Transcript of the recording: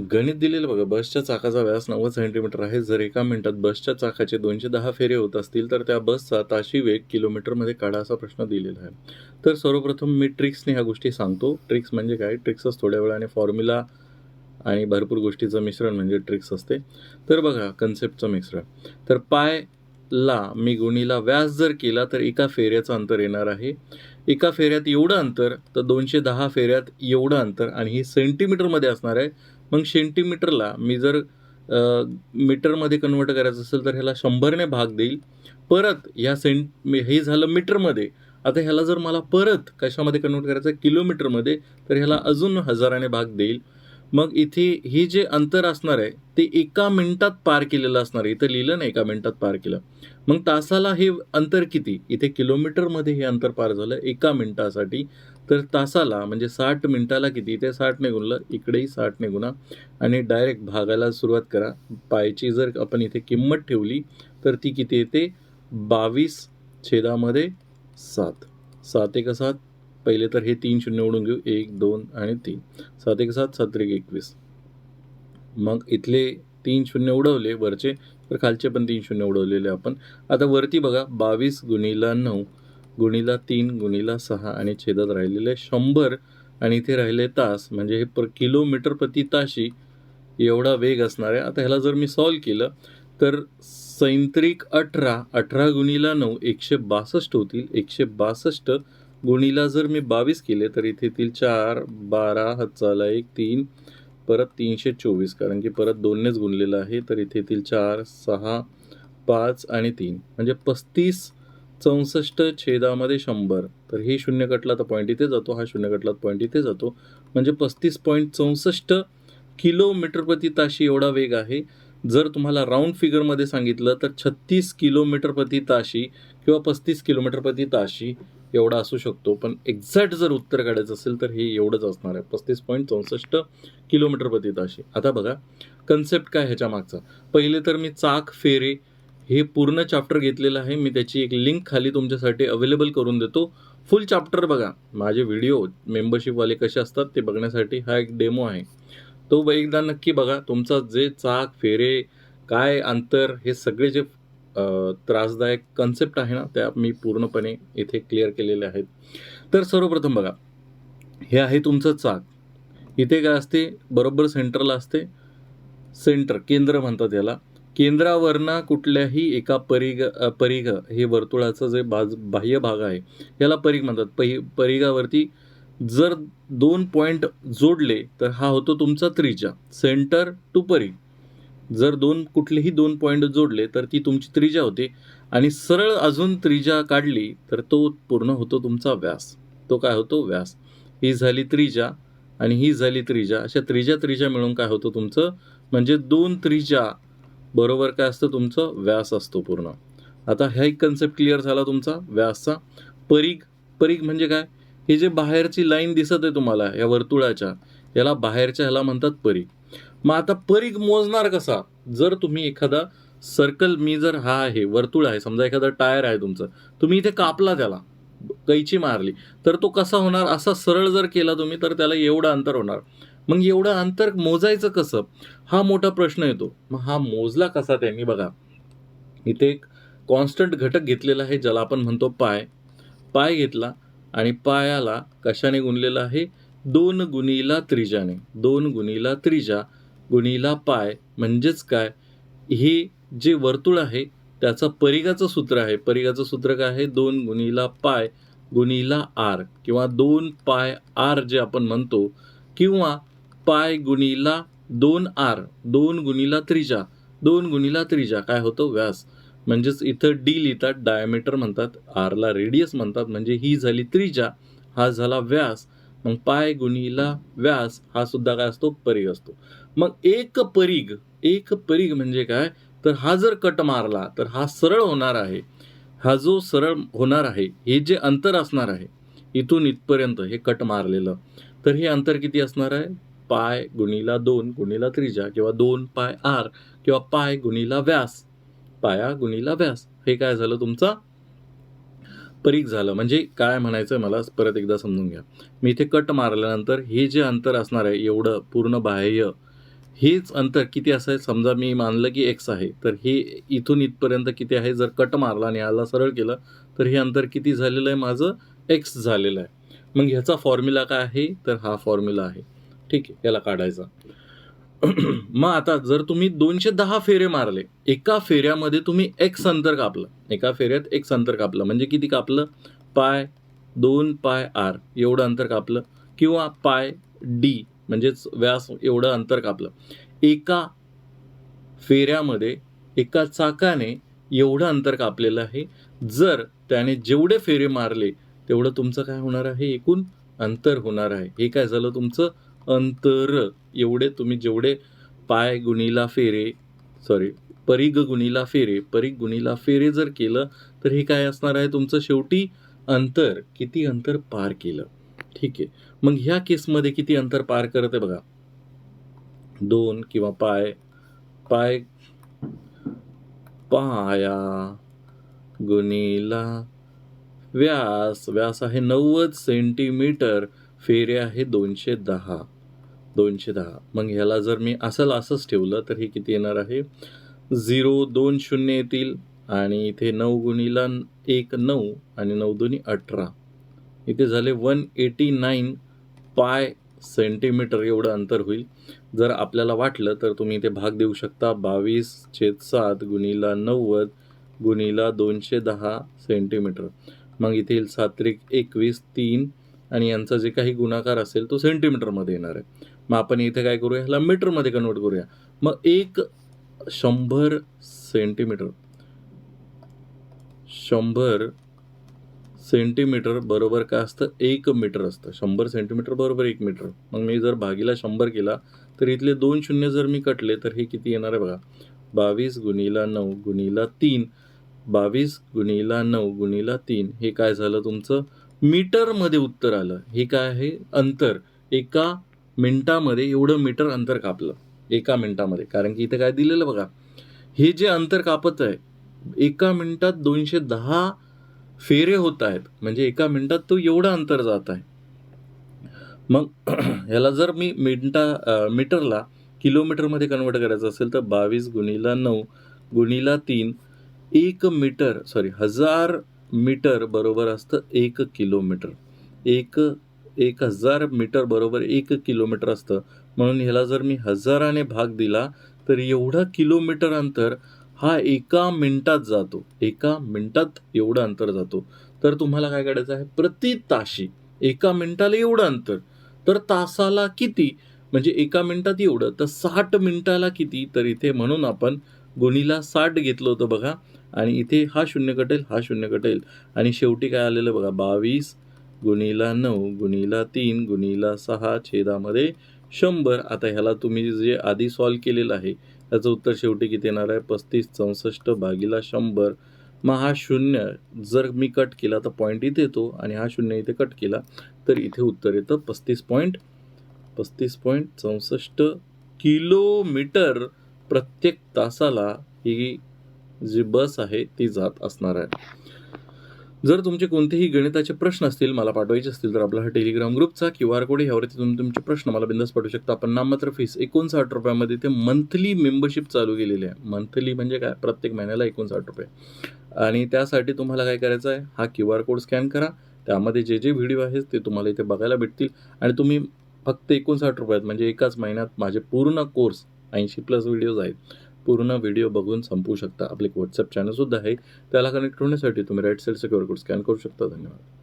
गणित दिलेलं बघा बसच्या चाकाचा व्यास नव्वद सेंटीमीटर आहे. जर एका मिनिटात बसच्या चाकाचे दोनशे दहा फेरे होत असतील तर त्या बसचा ताशी वेग किलोमीटरमध्ये काढा असा प्रश्न दिलेला आहे. तर सर्वप्रथम मी ट्रिक्सने ह्या गोष्टी सांगतो. ट्रिक्स म्हणजे काय? ट्रिक्सच थोड्या वेळाने फॉर्म्युला आणि भरपूर गोष्टीचं मिश्रण म्हणजे ट्रिक्स असते. तर बघा कन्सेप्टचं मिश्रण. तर पाय ला मी गुणीला व्यास जर केला तर एका फेऱ्याचं अंतर येणार आहे. एका फेऱ्यात एवढं अंतर तर दोनशे दहा फेऱ्यात एवढं अंतर आणि ही सेंटीमीटरमध्ये असणार आहे. मग सेंटीमीटरला मी जर मीटरमध्ये कन्वर्ट करायचं असेल तर ह्याला शंभरने भाग देईल. परत ह्या सेंट मी- हे झालं मीटरमध्ये. आता ह्याला जर मला परत कशामध्ये कन्वर्ट करायचं आहे? किलोमीटरमध्ये. तर ह्याला अजून हजाराने भाग देईल. मग इथे हे जे अंतर असणार आहे ते एका मिनिटात पार केलेलं असणार आहे. इथं लिहिलं ना एका मिनिटात पार केलं. मग तासाला हे अंतर किती? इथे किलोमीटरमध्ये हे अंतर पार झालं एका मिनिटासाठी. तर तासाला म्हणजे साठ मिनिटाला किती? ते साठने गुणलं इकडेही साठने गुणा. आणि डायरेक्ट भागायला सुरुवात करा. पायची जर आपण इथे किंमत ठेवली तर ती किती येते? बावीस छेदामध्ये सात. सात एक सात पहिले तर हे तीन शून्य उडून घेऊ. एक दोन आणि तीन. सात एक सात सात एक एकवीस. मग इथले तीन शून्य उडवले वरचे तर खालचे पण तीन शून्य उडवलेले आपण. आता वरती बघा बावीस गुणीला नऊ. गुणीला तीन गुणीला सहा आणि छेदात राहिलेले शंभर आणि इथे राहिले तास म्हणजे हे पर किलोमीटर प्रति ताशी एवढा वेग असणार आहे. आता ह्याला जर मी सॉल्व केलं तर सैंत्रिक अठरा अठरा गुणीला नऊ एकशे बासष्ट होतील. एकशे बासष्ट गुणीला जर मी बावीस केले तर इथे येतील चार बारा हातचाला एक तीन परत तीनशे चोवीस. कारण की परत दोननेच गुणलेलं आहे तर इथे येतील चार सहा पाच आणि तीन. म्हणजे पस्तीस चौसष्ट छेदामध्ये शंभर. तर हे शून्य कटला तर पॉईंट इथे जातो हा शून्य कटला पॉईंट इथे जातो. म्हणजे पस्तीस पॉईंट चौसष्ट किलोमीटर प्रति ताशी एवढा वेग आहे. जर तुम्हाला राऊंड फिगरमध्ये सांगितलं तर छत्तीस किलोमीटर प्रति ताशी किंवा पस्तीस किलोमीटर प्रति ताशी एवढा असू शकतो. पण एक्झॅक्ट जर उत्तर काढायचं असेल तर हे एवढंच असणार आहे. पस्तीस पॉईंट चौसष्ट किलोमीटर प्रति ताशी. आता बघा कन्सेप्ट काय ह्याच्या मागचा? पहिले तर मी चाक फेरे हे पूर्ण चॅप्टर घेतलेलं आहे. मी त्याची एक लिंक खाली तुमच्यासाठी अवेलेबल करून देतो. फुल चॅप्टर बघा. माझे व्हिडिओ मेंबरशिपवाले कसे असतात ते बघण्यासाठी हा एक डेमो आहे. तो एकदा नक्की बघा. तुमचा जे चाक फेरे काय अंतर हे सगळे जे त्रासदायक कन्सेप्ट आहे ना त्या मी पूर्णपणे इथे क्लिअर केलेले आहेत. तर सर्वप्रथम बघा. हे आहे तुमचं चाक. इथे काय असते? बरोबर सेंटरला असते. सेंटर केंद्र म्हणतात याला. केंद्रावरनं कुठल्याही एका परिघ परिघ हे वर्तुळाचं जे बाज बाह्य भाग आहे याला परिघ म्हणतात. पहि परिघावरती जर दोन पॉईंट जोडले तर हा होतो तुमचा त्रिजा सेंटर टू परिघ जर दोन कुठलेही दोन पॉईंट जोडले तर ती तुमची त्रिजा होते. आणि सरळ अजून त्रिजा काढली तर तो पूर्ण होतो तुमचा व्यास. तो काय होतो? व्यास. ही झाली त्रिजा आणि ही झाली त्रिजा अशा त्रिजा त्रिजा मिळून काय होतं तुमचं? म्हणजे दोन त्रिजा बरोबर काय असतं? तुमचं व्यास असतो पूर्ण. आता हा एक कन्सेप्ट क्लिअर झाला तुमचा व्यासचा. परीघ परीघ म्हणजे काय? हे जे बाहेरची लाईन दिसत आहे तुम्हाला या वर्तुळाच्या याला बाहेरच्या ह्याला म्हणतात परीघ. मग आता परीघ मोजणार कसा? जर तुम्ही एखादा सर्कल मी जर हा आहे वर्तुळ आहे समजा एखादा टायर आहे तुमचं तुम्ही इथे कापला त्याला कैची मारली तर तो कसा होणार? असा सरळ जर केला तुम्ही तर त्याला एवढं अंतर होणार. मग एवढं अंतर मोजायचं कसं? हा मोठा प्रश्न येतो. मग हा मोजला कसा त्यांनी? बघा. इथे एक कॉन्स्टंट घटक घेतलेला आहे ज्याला आपण म्हणतो पाय. पाय घेतला आणि पायाला कशाने गुणलेला आहे? दोन गुणीला त्रिजाने दोन गुणीला त्रिजा गुणीला पाय म्हणजेच काय? हे जे वर्तुळ आहे त्याचं परिघाचं सूत्र आहे. परिघाचं सूत्र काय आहे? दोन गुणीला पाय गुणीला आर किंवा दोन पाय आर जे आपण म्हणतो किंवा पाय गुणीला दोन आर दोन गुणीला त्रिजा दोन गुणीला त्रिजा. काय होतो? व्यास. म्हणजेच इथं डी लिहितात डायमीटर म्हणतात आरला रेडियस म्हणतात म्हणजे ही झाली त्रिजा हा झाला व्यास. मग पाय गुणीला व्यास हा सुद्धा काय असतो? परीघ असतो. मग एक परीघ एक परीघ म्हणजे काय? तर हा जर कट मारला तर हा सरळ होणार आहे. हा जो सरळ होणार आहे हे जे अंतर असणार आहे इथून इथपर्यंत हे कट मारलेलं तर हे अंतर किती असणार आहे? पाय गुणीला दोन गुणीला त्रिजा किंवा दोन पाय आर किंवा पाय गुणीला व्यास. पाया गुणीला व्यास. हे काय झालं तुमचा? परीघ झालं. म्हणजे काय म्हणायचं मला परत एकदा समजून घ्या. मी इथे कट मारल्यानंतर हे जे अंतर असणार आहे एवढं पूर्ण बाह्य हेच अंतर किती असं समजा मी मानलं की एक्स आहे तर हे इथून इथपर्यंत किती आहे? जर कट मारला आणि याला सरळ केलं तर हे अंतर किती झालेलं आहे? माझं एक्स झालेलं आहे. मग ह्याचा फॉर्म्युला काय आहे? तर हा फॉर्म्युला आहे. ठीक आहे याला काढायचा. मग आता जर तुम्ही दोनशे दहा फेरे मारले एका फेऱ्यामध्ये तुम्ही एक्स अंतर कापलं. एका फेऱ्यात एक्स अंतर कापलं. म्हणजे किती कापलं? पाय दोन पाय आर. एवढं अंतर कापलं. किंवा पाय डी म्हणजेच व्यास एवढं अंतर कापलं. एका फेऱ्यामध्ये एका चाकाने एवढं अंतर कापलेलं आहे. जर त्याने जेवढे फेरे मारले तेवढं तुमचं काय होणार आहे? एकूण अंतर होणार आहे. हे काय झालं तुमचं? अंतर एवढे तुम्ही जेवढे पाय गुणीला फेरे सॉरी परिग गुणीला फेरे परिग गुणीला फेरे जर केलं तर हे काय असणार आहे तुमचं शेवटी अंतर? किती अंतर पार केलं? ठीक आहे. मग ह्या केसमध्ये किती अंतर पार करते बघा. दोन किंवा पाय पाय पाया गुणीला व्यास व्यास आहे नव्वद सेंटीमीटर फेरे आहे दोनशे दहा. दोनशे दहा. मग ह्याला जर मी असं असंच ठेवलं तर हे किती येणार आहे? झिरो दोन शून्य येतील आणि इथे नऊ गुणीला एक नऊ आणि नऊ दोन्ही अठरा. इथे झाले वन एटी नाईन पाय सेंटीमीटर एवढं अंतर होईल. जर आपल्याला वाटलं तर तुम्ही इथे भाग देऊ शकता. बावीस छेद सात गुणीला नव्वद गुणीला दोनशे दहा सेंटीमीटर. मग इथे येईल सात्रिक एकवीस तीन आणि यांचा जे काही गुणाकार असेल तो सेंटीमीटरमध्ये येणार आहे. मग आपण इथे काय करूया? ह्याला मीटरमध्ये कन्वर्ट करूया. मग एक शंभर सेंटीमीटर शंभर सेंटीमीटर बरोबर काय असतं? एक मीटर असतं. शंभर सेंटीमीटर बरोबर एक मीटर. मग मी जर भागीला शंभर केला तर इथले दोन शून्य जर मी कटले तर हे किती येणार आहे बघा? बावीस गुणीला नऊ गुणीला तीन. बावीस गुणीला नऊ गुणीला तीन. हे काय झालं तुमचं? मीटरमध्ये उत्तर आलं. हे काय आहे? अंतर. एका मिनिटामध्ये एवढं मीटर अंतर कापलं. एका मिनिटामध्ये. कारण की इथे काय दिलेलं बघा. हे जे अंतर कापत आहे एका मिनिटात दोनशे दहा फेरे होत आहेत. म्हणजे एका मिनिटात तो एवढं अंतर जात आहे. मग ह्याला जर मी मिनटा मीटरला किलोमीटरमध्ये कन्वर्ट करायचं असेल तर बावीस गुणीला नऊ गुणीला तीन एक मीटर सॉरी हजार मीटर बरोबर असतं एक किलोमीटर. एक एक हजार मीटर बरोबर एक किलोमीटर असतं. म्हणून ह्याला जर मी हजाराने भाग दिला तर एवढा किलोमीटर अंतर हा एका मिनिटात जातो. एका मिनिटात एवढं अंतर जातो. तर तुम्हाला काय करायचं आहे? प्रति ताशी एका मिनिटाला एवढं अंतर. तर तासाला किती? म्हणजे एका मिनिटात एवढं. तर साठ मिनिटाला किती? तर इथे म्हणून आपण गुणीला साठ घेतलं होतं बघा. आणि इथे हा शून्य कटेल हा शून्य कटेल. आणि शेवटी काय आलेलं बघा बावीस गुणीला नऊ गुणीला तीन गुणीला सहा छेदामध्ये शंभर. आता ह्याला तुम्ही जे आधी सॉल्व केलेलं आहे त्याचं उत्तर शेवटी किती येणार आहे? पस्तीस चौसष्ट भागीला शंभर. मग हा शून्य जर मी कट केला तर पॉईंट इथे येतो आणि हा शून्य इथे कट केला तर इथे उत्तर येतं पस्तीस पॉईंट पस्तीस पॉईंट चौसष्ट किलोमीटर प्रत्येक तासाला ही जी बस आहे ती जात असणार आहे. जर तुमचे कोणतेही गणिताचे प्रश्न असतील मला पाठवायचे असतील तर आपला हा टेलिग्राम ग्रुपचा क्यू आर कोड यावरती तुम्ही तुमचे प्रश्न मला बिंदास पाठवू शकता. आपण नाममात्र फीस एकोणसाठ रुपयामध्ये ते मंथली मेंबरशिप चालू केलेली आहे. मंथली म्हणजे काय? प्रत्येक महिन्याला एकोणसाठ रुपये. आणि त्यासाठी तुम्हाला काय करायचं आहे? हा क्यू आर कोड स्कॅन करा. त्यामध्ये जे जे व्हिडिओ आहेत ते तुम्हाला इथे बघायला भेटतील. आणि तुम्ही फक्त एकोणसाठ रुपयात म्हणजे एकाच महिन्यात माझे पूर्ण कोर्स ऐंशी प्लस व्हिडिओज आहेत. पूर्ण व्हिडिओ बघून संपवू शकता. आपले व्हॉट्सअप चॅनलसुद्धा आहे. त्याला कनेक्ट होण्यासाठी तुम्ही राईट साईडचं क्यू कोड स्कॅन करू शकता. धन्यवाद.